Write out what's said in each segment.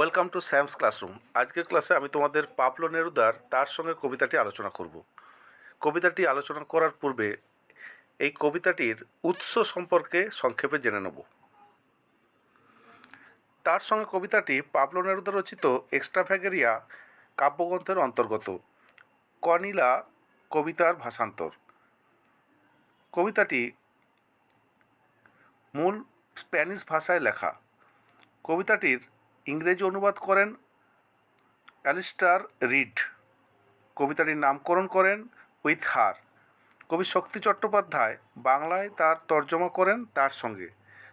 Welcome to Sam's classroom আজকের ক্লাসে আমি তোমাদের পাপলো নেরুদার তার সঙ্গে কবিতাটি আলোচনা করব। কবিতাটি আলোচনা করার পূর্বে এই কবিতাটির উৎস সম্পর্কে সংক্ষেপে জেনে নেব। তার সঙ্গে কবিতাটি পাবলো নেরুদা রচিত এক্সট্রাভ্যাগেরিয়া কাব্যগ্রন্থের অন্তর্গত। কনিলা কবিতার ভাষান্তর। কবিতাটি মূল স্প্যানিশ ভাষায় লেখা। কবিতাটির ইংরেজি অনুবাদ করেন অ্যালিস্টার রিড। কবিতাটির নামকরণ করেন উইথ হার। কবি শক্তি চট্টোপাধ্যায় বাংলায় তার তর্জমা করেন তার সঙ্গে।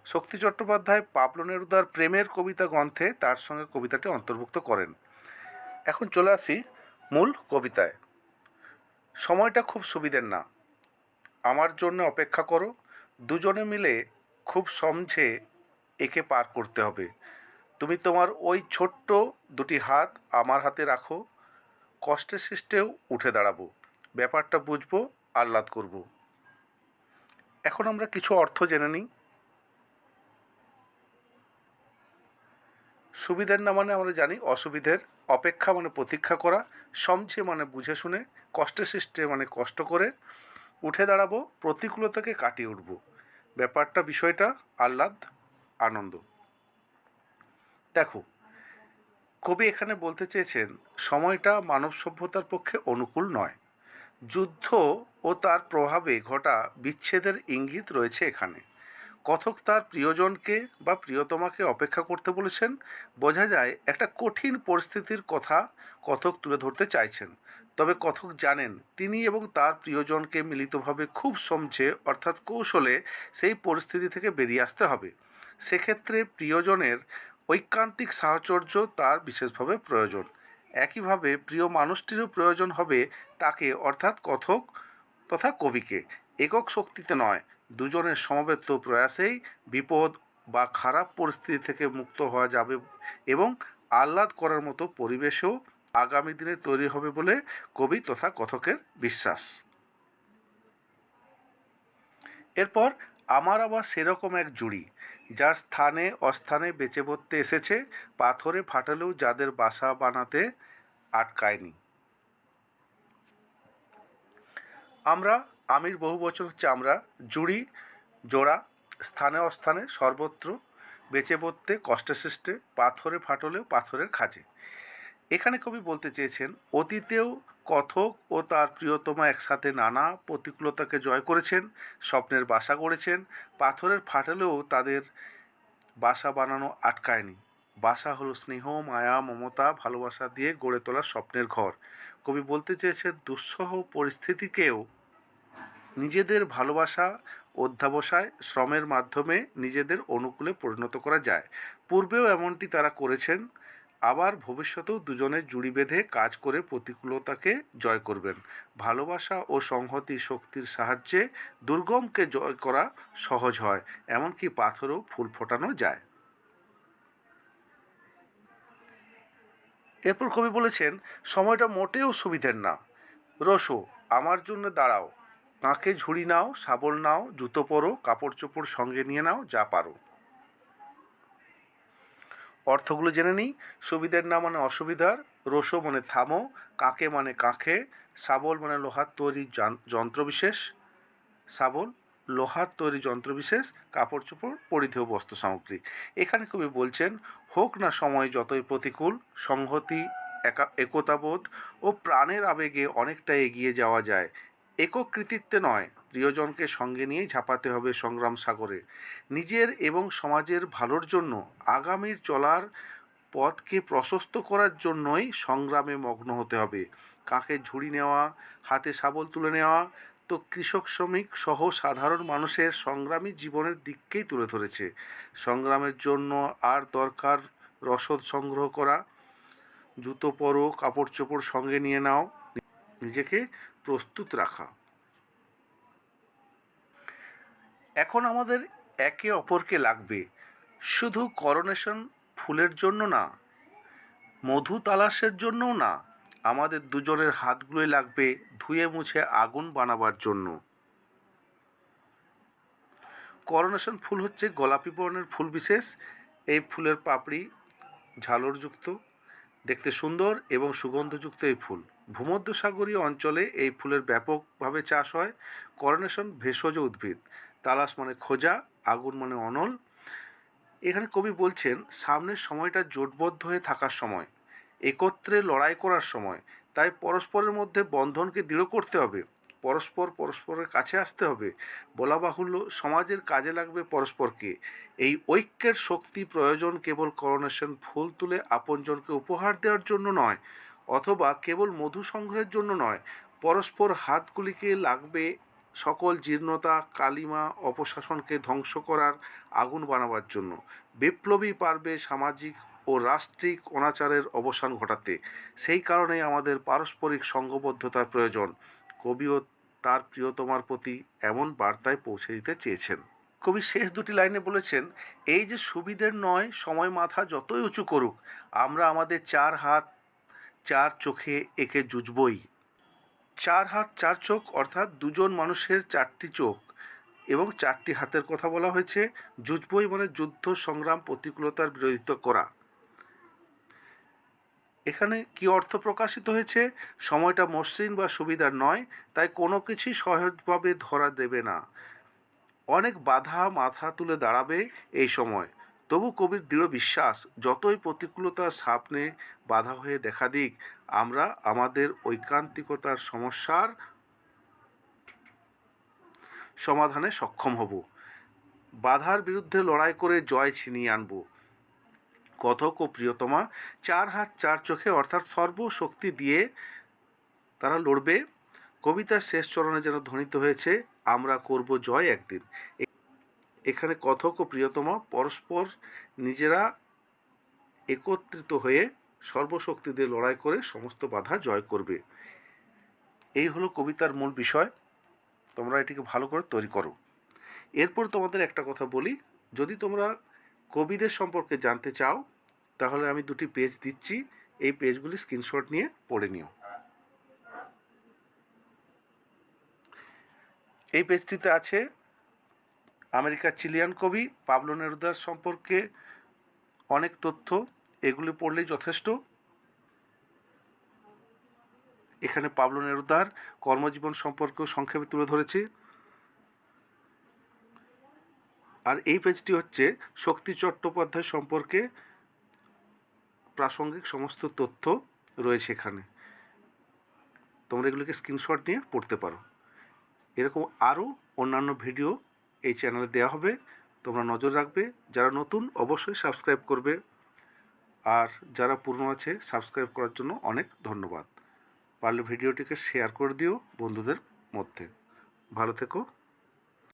শক্তি চট্টোপাধ্যায় পাবলো নেরুদার প্রেমের কবিতা গ্রন্থে তার সঙ্গে কবিতাটি অন্তর্ভুক্ত করেন। এখন চলে আসি মূল কবিতায়। সময়টা খুব সুবিধের না। আমার জন্য অপেক্ষা করো। দুজনে মিলে খুব সমঝে একে পার করতে হবে। তুমি তোমার ওই ছোট্ট দুটি হাত আমার হাতে রাখো। কষ্টে সৃষ্টেও উঠে দাঁড়াবো। ব্যাপারটা বুঝব, আহ্লাদ করব। এখন আমরা কিছু অর্থ জেনে নিই। সুবিধের না মানে আমরা জানি অসুবিধের অপেক্ষা মানে প্রতীক্ষা করা, সমঝে মানে বুঝে শুনে কষ্টে সৃষ্টে মানে কষ্ট করে উঠে দাঁড়াবো, প্রতিকূলতাকে কাটিয়ে উঠবো। ব্যাপারটা, বিষয়টা, আহ্লাদ, আনন্দ। দেখো, কবি এখানে বলতে চেয়েছেন, সময়টা মানব সভ্যতার পক্ষে অনুকূল নয়। যুদ্ধ ও তার প্রভাবে ঘটা বিচ্ছেদের ইঙ্গিত রয়েছে এখানে। কথক তার প্রিয়জনকে বা প্রিয়তমাকে অপেক্ষা করতে বলেছেন। বোঝা যায় একটা কঠিন পরিস্থিতির কথা কথক তুলে ধরতে চাইছেন। তবে কথক জানেন, তিনি এবং তার প্রিয়জনকে মিলিতভাবে খুব সমঝে, অর্থাৎ কৌশলে, সেই পরিস্থিতি থেকে বেরিয়ে আসতে হবে। সেক্ষেত্রে প্রিয়জনের ঐকান্তিক সাহচর্য তার বিশেষভাবে প্রয়োজন। একইভাবে প্রিয় মানুষটিরও প্রয়োজন হবে তাকে, অর্থাৎ কথক তথা কবিকে। একক শক্তিতে নয়, দুজনের সমবেত প্রয়াসেই বিপদ বা খারাপ পরিস্থিতি থেকে মুক্ত হওয়া যাবে এবং আহ্লাদ করার মতো পরিবেশও আগামী দিনে তৈরি হবে বলে কবি তথা কথকের বিশ্বাস। এরপর আমার আবার সেরকম এক জুড়ি, যার স্থানে অস্থানে বেঁচে পড়তে এসেছে, পাথরে ফাটালেও যাদের বাসা বানাতে আটকায়নি। আমরা, আমির বহু বছর হচ্ছে আমরা, জুড়ি, জোড়া, স্থানে অস্থানে সর্বত্র বেঁচে পড়তে কষ্টে সৃষ্টে পাথরে ফাটলেও পাথরের খাজে এখানে কবি বলতে চেয়েছেন, অতীতেও কথক ও তার প্রিয়তমা একসাথে নানা প্রতিকূলতাকে জয় করেছেন, স্বপ্নের বাসা গড়েছেন, পাথরের ফাটলেও তাদের বাসা বানানো আটকায়নি। বাসা হলো স্নেহ, মায়া, মমতা, ভালোবাসা দিয়ে গড়ে তোলা স্বপ্নের ঘর। কবি বলতে চেয়েছেন, দুঃসহ পরিস্থিতিকেও নিজেদের ভালোবাসা অধ্যাবসায় শ্রমের মাধ্যমে নিজেদের অনুকূলে পরিণত করা যায়। পূর্বেও এমনটি তারা করেছেন আবার ভবিষ্যতেও দুজনে জুড়ি বেঁধে কাজ করে প্রতিকূলতাকে জয় করবেন। ভালোবাসা ও সংহতি শক্তির সাহায্যে দুর্গমকে জয় করা সহজ হয়, এমনকি পাথরেও ফুল ফোটানো যায়। এরপর কবি বলেছেন, সময়টা মোটেও সুবিধের না। রসো, আমার জন্য দাঁড়াও। কাঁকে ঝুড়ি নাও, শাবল নাও, জুতো পরো, কাপড় চোপড় সঙ্গে নিয়ে নাও, যা পারো। অর্থগুলো জেনে নিই। সুবিধের না মানে অসুবিধার। রসো মানে থামো, কাকে মানে কাঁখে শাবল মানে লোহার তৈরি যান- যন্ত্রবিশেষ শাবল লোহার তৈরি যন্ত্রবিশেষ কাপড় চোপড় পরিধেয় বস্ত্র সামগ্রী। এখানে কবি বলছেন, হোক না সময় যতই প্রতিকূল, সংহতি, একা একতাবোধ ও প্রাণের আবেগে অনেকটা এগিয়ে যাওয়া যায়। একক কৃতিত্বে নয়, প্রিয়জনকে সঙ্গে নিয়েই ঝাঁপাতে হবে সংগ্রাম সাগরে। নিজের এবং সমাজের ভালোর জন্য, আগামীর চলার পথকে প্রশস্ত করার জন্যই সংগ্রামে মগ্ন হতে হবে। কাকে ঝুড়ি নেওয়া, হাতে শাবল তুলে নেওয়া, তো কৃষক, শ্রমিক সহ সাধারণ মানুষের সংগ্রামী জীবনের দিককেই তুলে ধরেছে। সংগ্রামের জন্য আর দরকার রসদ সংগ্রহ করা, জুতো পরো, কাপড় চোপড় সঙ্গে নিয়ে নাও নিজেকে প্রস্তুত রাখা। এখন আমাদের একে অপরকে লাগবে শুধু করোনেশন ফুলের জন্য না, মধু তালাশের জন্যও না, আমাদের দুজনের হাতগুলোই লাগবে ধুয়ে মুছে আগুন বানাবার জন্য। করোনেশন ফুল হচ্ছে গোলাপি বর্ণের ফুল বিশেষ, এই ফুলের পাপড়ি ঝালরযুক্ত, দেখতে সুন্দর এবং সুগন্ধযুক্ত এই ফুল। ভূমধ্যসাগরীয় অঞ্চলে এই ফুলের ব্যাপকভাবে চাষ হয়। করোনেশন ভেষজ উদ্ভিদ তালাস মানে খোঁজা, আগুন মানে অনল। এখানে কবি বলছেন, সামনের সময়টা জোটবদ্ধ হয়ে থাকার সময়, একত্রে লড়াই করার সময়। তাই পরস্পরের মধ্যে বন্ধনকে দৃঢ় করতে হবে। পরস্পর পরস্পরের কাছে আসতে হবে। বলা বাহুল্য, সমাজের কাজে লাগবে পরস্পরকে। এই ঐক্যের শক্তি প্রয়োজন কেবল করোনেশন ফুল তুলে আপনজনকে উপহার দেওয়ার জন্য নয় অথবা কেবল মধু সংগ্রহের জন্য নয়, পরস্পর হাতগুলিকে লাগবে সকল জীর্ণতা, কালিমা, অপশাসনকে ধ্বংস করার আগুন বানাবার জন্য। বিপ্লবী পারবে সামাজিক ও রাষ্ট্রিক অনাচারের অবসান ঘটাতে। সেই কারণেই আমাদের পারস্পরিক সঙ্গবদ্ধতার প্রয়োজন। কবিও তার প্রিয়তমার প্রতি এমন বার্তায় পৌঁছে দিতে চেয়েছেন। কবি শেষ দুটি লাইনে বলেছেন, এই যে সুবিধের নয়, সময় মাথা যতই উঁচু করুক, আমরা আমাদের চার হাত চার চোখে একে জুজবই চার হাত চার চোখ অর্থাৎ দুজন মানুষের চারটি চোখ এবং চারটি হাতের কথা বলা হয়েছে। জুজবই মানে যুদ্ধ, সংগ্রাম, প্রতিকূলতার বিরোধিতা করা। এখানে কি অর্থ প্রকাশিত হয়েছে? সময়টা মসৃণ বা সুবিধার নয়, তাই কোনো কিছুই সহজভাবে ধরা দেবে না। অনেক বাধা মাথা তুলে দাঁড়াবে এই সময়। তবু কবির দৃঢ় বিশ্বাস, যতই প্রতিকূলতার সামনে বাধা হয়ে দেখা দিক, আমরা আমাদের ঐকান্তিকতার সমস্যার সমাধানে সক্ষম হব। বাধার বিরুদ্ধে লড়াই করে জয় ছিনিয়ে আনব। কথক ও প্রিয়তমা চার হাত চার চোখে অর্থাৎ সর্বশক্তি দিয়ে তারা লড়বে। কবিতার শেষ চরণে যেন ধ্বনিত হয়েছে, আমরা করব জয় একদিন। এখানে কথক ও প্রিয়তমা পরস্পর নিজেরা একত্রিত হয়ে সর্বশক্তি দিয়ে লড়াই করে সমস্ত বাধা জয় করবে। এই হলো কবিতার মূল বিষয়। তোমরা এটিকে ভালো করে তৈরি করো। এরপর তোমাদের একটা কথা বলি। যদি তোমরা কবিদের সম্পর্কে জানতে চাও, তাহলে আমি দুটি পেজ দিচ্ছি। এই পেজগুলি স্ক্রিনশট নিয়ে পড়ে নিও। এই পেজটিতে আছে আমেরিকার চিলিয়ান কবি পাবলো নেরুদার সম্পর্কে অনেক তথ্য, এগুলি পড়লেই যথেষ্ট। এখানে পাবলো নেরুদার কর্মজীবন সম্পর্কেও সংক্ষেপে তুলে ধরেছি। আর এই পেজটি হচ্ছে শক্তি চট্টোপাধ্যায় সম্পর্কে প্রাসঙ্গিক সমস্ত তথ্য রয়েছে এখানে। তোমরা এগুলোকে স্ক্রিনশট নিয়ে পড়তে পারো। এরকম আরও অন্যান্য ভিডিও এই চ্যানেলে দেওয়া হবে। তোমরা নজর রাখবে। যারা নতুন, অবশ্যই সাবস্ক্রাইব করবে। আর যারা পুরনো আছে সাবস্ক্রাইব করার জন্য অনেক ধন্যবাদ। পারলে ভিডিওটিকে শেয়ার করে দিও বন্ধুদের মধ্যে। ভালো থেকো।